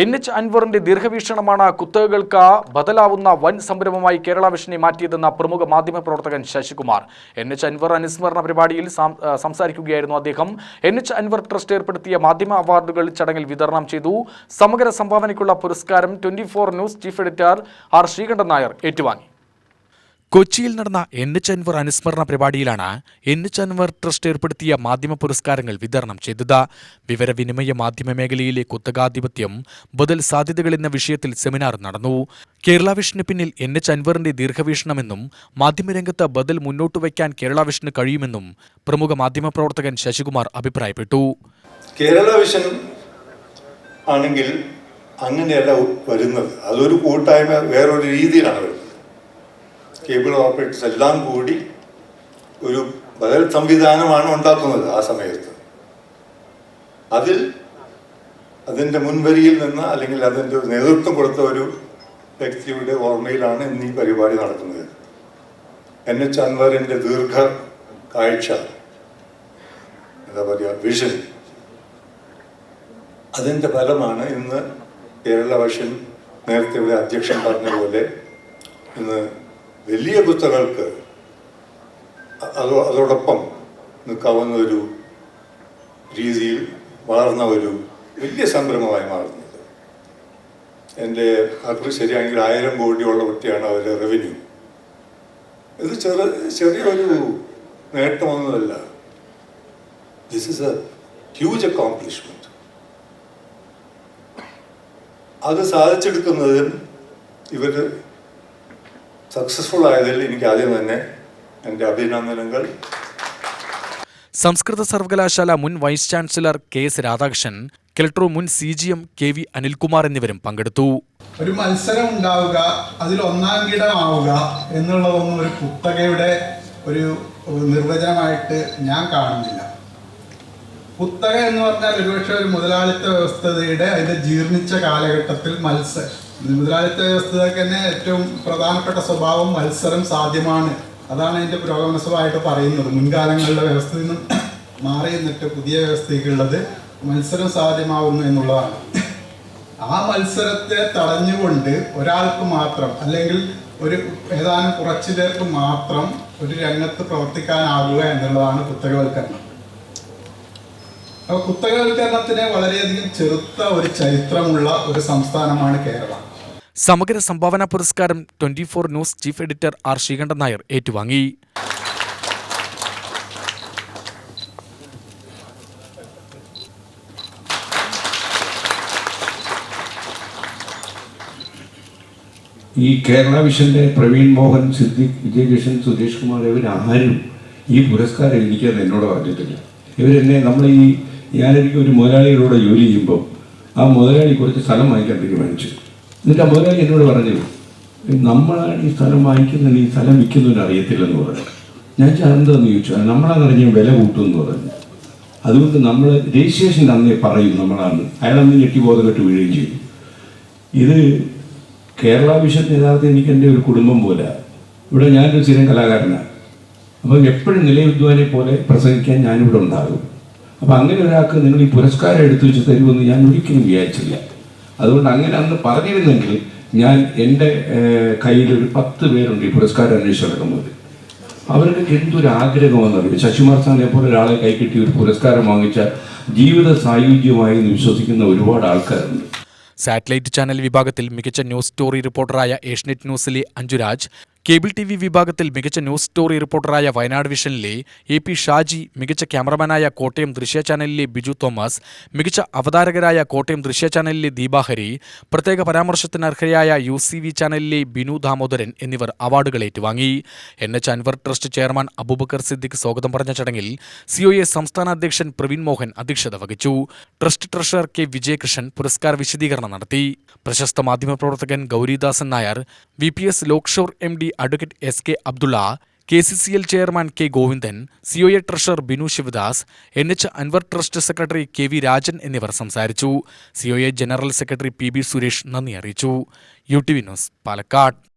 N H അൻവറിന്റെ ദീർഘവീക്ഷണമാണ് കുത്തകകൾക്ക് ബദലാവുന്ന വൻ സംരംഭമായി കേരള വിഷനെ മാറ്റിയതെന്ന പ്രമുഖ മാധ്യമ പ്രവർത്തകൻ ശശികുമാർ. എൻ എച്ച് അൻവർ അനുസ്മരണ പരിപാടിയിൽ സംസാരിക്കുകയായിരുന്നു അദ്ദേഹം. എൻ എച്ച് അൻവർ ട്രസ്റ്റ് ഏർപ്പെടുത്തിയ മാധ്യമ അവാർഡുകൾ ചടങ്ങിൽ വിതരണം ചെയ്തു. സമഗ്ര സംഭാവനയ്ക്കുള്ള പുരസ്കാരം twenty news chief editor R Sreekandan Nair ഏറ്റുവാങ്ങി. കൊച്ചിയിൽ നടന്ന എൻ എച്ച് അൻവർ അനുസ്മരണ പരിപാടിയിലാണ് എൻ എച്ച് അൻവർ ട്രസ്റ്റ് ഏർപ്പെടുത്തിയ മാധ്യമ പുരസ്കാരങ്ങൾ വിതരണം ചെയ്തത്. വിവരവിനിമയ മാധ്യമ മേഖലയിലെ കുത്തകാധിപത്യം ബദൽ സാധ്യതകൾ എന്ന വിഷയത്തിൽ സെമിനാർ നടന്നു. കേരള വിഷന് പിന്നിൽ എൻ എച്ച് അൻവറിന്റെ ദീർഘവീക്ഷണമെന്നും മാധ്യമരംഗത്ത് ബദൽ മുന്നോട്ട് വയ്ക്കാൻ കേരള വിഷന് കഴിയുമെന്നും പ്രമുഖ മാധ്യമപ്രവർത്തകൻ ശശികുമാർ അഭിപ്രായപ്പെട്ടു. കേരള ആണെങ്കിൽ അങ്ങനെയല്ല വരുന്നത്. അതൊരു കൂട്ടായ്മ വേറൊരു രീതിയിലാണ് വരുന്നത്. കേബിൾ ഓപ്പറേറ്റേഴ്സ് എല്ലാം കൂടി ഒരു ബദൽ സംവിധാനമാണ് ഉണ്ടാക്കുന്നത് ആ സമയത്ത്. അതിൽ അതിന്റെ മുൻവരിയിൽ നിന്ന് അല്ലെങ്കിൽ അതിന്റെ നേതൃത്വം കൊടുത്ത ഒരു വ്യക്തിയുടെ ഓർമ്മയിലാണ് ഇന്ന് പരിപാടി നടക്കുന്നത്. എൻ എച്ച് അൻവറിന്റെ ദീർഘ കാഴ്ച എന്താ പറയുക വിഷൻ അതിന്റെ ഫലമാണ് ഇന്ന് കേരള വഷൻ നേരത്തെ ഇവിടെ അധ്യക്ഷൻ പറഞ്ഞ പോലെ ഇന്ന് വലിയ കുത്തകൾക്ക് അതോ അതോടൊപ്പം നിൽക്കാവുന്ന ഒരു രീതിയിൽ വളർന്ന ഒരു വലിയ സംരംഭമായി മാറുന്നത്. എന്റെ അറിവ് ശരിയാണെങ്കിൽ ആയിരം കോടിയുള്ള കുട്ടിയാണ് അവരുടെ റവന്യൂ ഇത് ചെറു ചെറിയൊരു നേട്ടമൊന്നുമല്ല. This is a huge accomplishment അത് സാധിച്ചെടുക്കുന്നതിന് ഇവർ സക്സസ്ഫുൾ ആയതിൽ എനിക്ക് ആദ്യം തന്നെ എന്റെ അഭിനന്ദനങ്ങൾ. സംസ്കൃത സർവകലാശാല മുൻ vice chancellor K S Radhakrishnan Keltron മുൻ C G M K V Anilkumar എന്നിവരും പങ്കെടുത്തു. ഒരു മത്സരം ഉണ്ടാവുക അതിൽ ഒന്നാം കിടമാവുക എന്നുള്ളതൊന്നും ഒരു കുത്തകയുടെ ഒരു നിർവചനമായിട്ട് ഞാൻ കാണുന്നില്ല. കുത്തക എന്ന് പറഞ്ഞാൽ ഒരുപക്ഷെ ഒരു മുതലാളിത്ത വ്യവസ്ഥതയുടെ അതിന്റെ ജീർണിച്ച കാലഘട്ടത്തിൽ മത്സരം മുതലാളിത്ത വ്യവസ്ഥയ്ക്ക് തന്നെ ഏറ്റവും പ്രധാനപ്പെട്ട സ്വഭാവം മത്സരം സാധ്യമാണ്. അതാണ് അതിന്റെ പുരോഗമന സ്വഭാവമായിട്ട് പറയുന്നത്. മുൻകാലങ്ങളിലെ വ്യവസ്ഥയിൽ നിന്നും മാറി നിന്നിട്ട് പുതിയ വ്യവസ്ഥയ്ക്കുള്ളത് മത്സരം സാധ്യമാവുന്നു എന്നുള്ളതാണ്. ആ മത്സരത്തെ തടഞ്ഞുകൊണ്ട് ഒരാൾക്ക് മാത്രം അല്ലെങ്കിൽ ഒരു ഏതാനും കുറച്ചു പേർക്ക് മാത്രം ഒരു രംഗത്ത് പ്രവർത്തിക്കാനാകുക എന്നുള്ളതാണ് കുത്തകവൽക്കരണം. അപ്പൊ കുത്തകവൽക്കരണത്തിന് വളരെയധികം ചെറുത്ത ഒരു ചരിത്രമുള്ള ഒരു സംസ്ഥാനമാണ് കേരളം. സമഗ്ര സംഭാവന പുരസ്കാരം twenty four news chief editor R Sreekandan Nair ഏറ്റുവാങ്ങി. ഈ കേരള വിഷന്റെ പ്രവീൺ മോഹൻ സിദ്ദിഖ് വിജയകൃഷ്ണൻ സുരേഷ് കുമാർ ഇവരാരും ഈ പുരസ്കാരം എനിക്കത് എന്നോട് പറഞ്ഞിട്ടില്ല. ഇവരെന്നെ നമ്മൾ ഈ ഞാനെനിക്ക് ഒരു മുതലാളികളോട് ജോലി ചെയ്യുമ്പോൾ ആ മുതലാളി കുറച്ച് സ്ഥലം വാങ്ങിക്കാൻ തീരുമാനിച്ചു എന്നിട്ട് മുതലാളി എന്നോട് പറഞ്ഞു നമ്മളാണ് ഈ സ്ഥലം വാങ്ങിക്കുന്നതിന് ഈ സ്ഥലം വിൽക്കുന്നതിന് അറിയത്തില്ലെന്ന് പറഞ്ഞു. ഞാൻ എന്താന്ന് ചോദിച്ചു "അത് നമ്മളാണെന്നറിഞ്ഞ വില കൂട്ടും എന്ന് പറഞ്ഞു. അതുകൊണ്ട് നമ്മൾ രജിസ്ട്രേഷൻ അന്നേ പറയും നമ്മളാണ് അയാളന്ന് ഞെട്ടിബോധം കെട്ട് വീഴുകയും ചെയ്യും ഇത് കേരള വിഷൻ യഥാർത്ഥം എനിക്ക് എന്റെ ഒരു കുടുംബം പോലെ. ഇവിടെ ഞാനൊരു സ്ഥിരം കലാകാരനാണ്. അപ്പം എപ്പോഴും നിലയുദ്ധാനെ പോലെ പ്രസംഗിക്കാൻ ഞാനിവിടെ ഉണ്ടാകും. അപ്പം അങ്ങനെ ഒരാൾക്ക് നിങ്ങൾ ഈ പുരസ്കാരം എടുത്തു വെച്ച് തരുമെന്ന് ഞാൻ ഒരിക്കലും വിചാരിച്ചില്ല. അതുകൊണ്ട് അങ്ങനെ അന്ന് പറഞ്ഞിരുന്നെങ്കിൽ ഞാൻ എന്റെ കയ്യിൽ ഒരു പത്ത് പേരുണ്ട് ഈ പുരസ്കാരം അന്വേഷിച്ച് നടക്കുന്നത് അവർക്ക് എന്തൊരു ആഗ്രഹമെന്നറിയും ശശിമാർ സാറിനെ പോലെ ഒരാളെ കൈക്കിട്ടി ഒരു പുരസ്കാരം വാങ്ങിച്ച ജീവിത സായുജ്യമായി എന്ന് വിശ്വസിക്കുന്ന ഒരുപാട് ആൾക്കാരുണ്ട്. സാറ്റലൈറ്റ് ചാനൽ വിഭാഗത്തിൽ മികച്ച ന്യൂസ് സ്റ്റോറി റിപ്പോർട്ടറായ ഏഷ്യനെറ്റ് ന്യൂസിലെ അഞ്ജുരാജ് കേബിൾ ടി വി വിഭാഗത്തിൽ മികച്ച ന്യൂസ് സ്റ്റോറി റിപ്പോർട്ടറായ വയനാട് വിഷനിലെ എ പി ഷാജി മികച്ച ക്യാമറമാനായ കോട്ടയം ദൃശ്യ ചാനലിലെ ബിജു തോമസ് മികച്ച അവതാരകരായ കോട്ടയം ദൃശ്യ ചാനലിലെ ദീപാഹരി പ്രത്യേക പരാമർശത്തിന് അർഹയായ യു സി വി ചാനലിലെ ബിനു ദാമോദരൻ എന്നിവർ അവാർഡുകൾ ഏറ്റുവാങ്ങി. N H Anwar trust chairman Abubakar Siddique സ്വാഗതം പറഞ്ഞ ചടങ്ങിൽ സിഒഎ സംസ്ഥാന അധ്യക്ഷൻ പ്രവീൺ മോഹൻ അധ്യക്ഷത വഹിച്ചു. ട്രസ്റ്റ് ട്രഷറർ കെ വിജയകൃഷ്ണൻ പുരസ്കാര വിശദീകരണം നടത്തി. പ്രശസ്ത മാധ്യമപ്രവർത്തകൻ Gauridasan Nair V P S Lakeshore M D advocate S K Abdulla K C C L chairman K Govindan COA treasurer Binu Sivadas N H Anwar trust secretary K V Rajan എന്നിവർ സംസാരിച്ചു. COA general secretary P B Suresh നന്ദി അറിയിച്ചു. U T V news Palakkad.